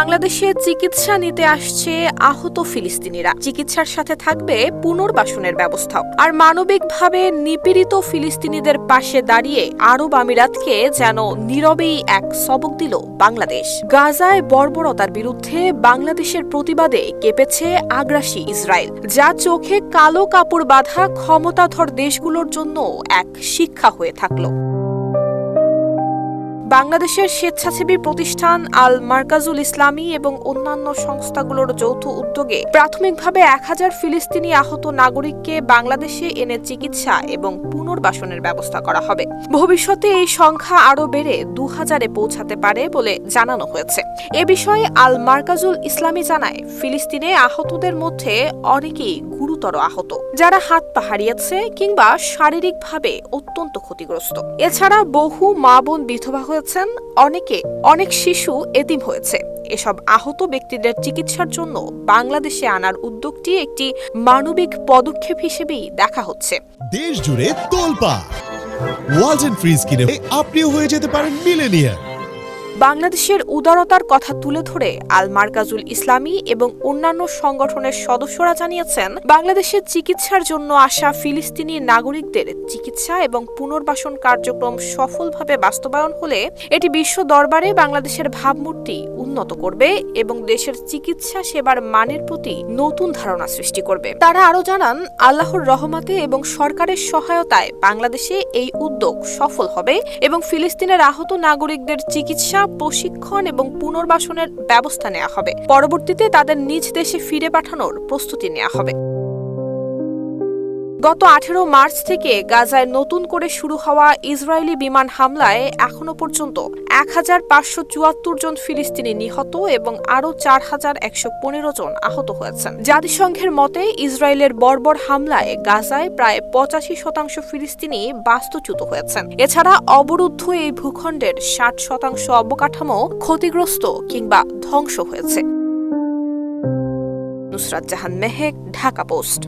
বাংলাদেশে চিকিৎসা নিতে আসছে আহত ফিলিস্তিনিরা। চিকিৎসার সাথে থাকবে পুনর্বাসনের ব্যবস্থাও। আর মানবিকভাবে নিপীড়িত ফিলিস্তিনিদের পাশে দাঁড়িয়ে আরব আমিরাতকে যেন নীরবেই এক সবক দিল বাংলাদেশ। গাজায় বর্বরতার বিরুদ্ধে বাংলাদেশের প্রতিবাদে কেঁপেছে আগ্রাসী ইসরায়েল, যা চোখে কালো কাপড় বাঁধা ক্ষমতাধর দেশগুলোর জন্য এক শিক্ষা হয়ে থাকল। বাংলাদেশের স্বেচ্ছাসেবী প্রতিষ্ঠান আল মার্কাজুল ইসলামী এবং অন্যান্য সংস্থাগুলোর যৌথ উদ্যোগে প্রাথমিকভাবে এক হাজার ফিলিস্তিনি আহত নাগরিককে বাংলাদেশে এনে চিকিৎসা এবং পুনর্বাসনের ব্যবস্থা করা হবে। ভবিষ্যতে এই সংখ্যা আরও বেড়ে দু হাজারে পৌঁছাতে পারে বলে জানানো হয়েছে। এ বিষয়ে আল মার্কাজুল ইসলামী জানায়, ফিলিস্তিনে আহতদের মধ্যে অনেকেই গুরুতর আহত। যারা হাত পা হারিয়েছে কিংবা শারীরিকভাবে অত্যন্ত ক্ষতিগ্রস্ত। এছাড়া বহু মা বোন বিধবা হয়েছেন, অনেকে অনেক শিশু এতিম হয়েছে। এসব আহত ব্যক্তিদের চিকিৎসার জন্য বাংলাদেশে আনার উদ্যোগটি একটি মানবিক পদক্ষেপ হিসেবেই দেখা হচ্ছে। দেশ জুড়ে তোলপা ওয়ালটন ফ্রিজ কিনে আপনিও হয়ে যেতে পারেন মিলেনিয়ার বাংলাদেশের উদারতার কথা তুলে ধরে আল মার্কাজুল ইসলামী এবং অন্যান্য সংগঠনের সদস্যরা জানিয়েছেন বাংলাদেশের চিকিৎসার জন্য আসা ফিলিস্তিনি নাগরিকদের চিকিৎসা এবং পুনর্বাসন কার্যক্রম সফলভাবে বাস্তবায়ন হলে এটি বিশ্ব দরবারে বাংলাদেশের ভাবমূর্তি উন্নত করবে এবং দেশের চিকিৎসা সেবার মানের প্রতি নতুন ধারণা সৃষ্টি করবে। তারা আরও জানান, আল্লাহর রহমতে এবং সরকারের সহায়তায় বাংলাদেশে এই উদ্যোগ সফল হবে এবং ফিলিস্তিনের আহত নাগরিকদের চিকিৎসা প্রশিক্ষণ এবং পুনর্বাসনের ব্যবস্থা নেওয়া হবে। পরবর্তীতে তাদের নিজ দেশে ফিরে পাঠানোর প্রস্তুতি নেওয়া হবে। গত আঠেরো মার্চ থেকে গাজায় নতুন করে শুরু হওয়া ইসরায়েলি বিমান হামলায় এখনও পর্যন্ত এক হাজার পাঁচশো চুয়াত্তর জন ফিলিস্তিনি নিহত এবং আরও চার হাজার একশো পনেরো জন আহত হয়েছেন। জাতিসংঘের মতে, ইসরায়েলের বর্বর হামলায় গাজায় প্রায় পঁচাশি শতাংশ ফিলিস্তিনি বাস্তুচ্যুত হয়েছেন। এছাড়া অবরুদ্ধ এই ভূখণ্ডের ষাট শতাংশ অবকাঠামো ক্ষতিগ্রস্ত কিংবা ধ্বংস হয়েছে। নুসরাত জাহান মেহেক, ঢাকা পোস্ট।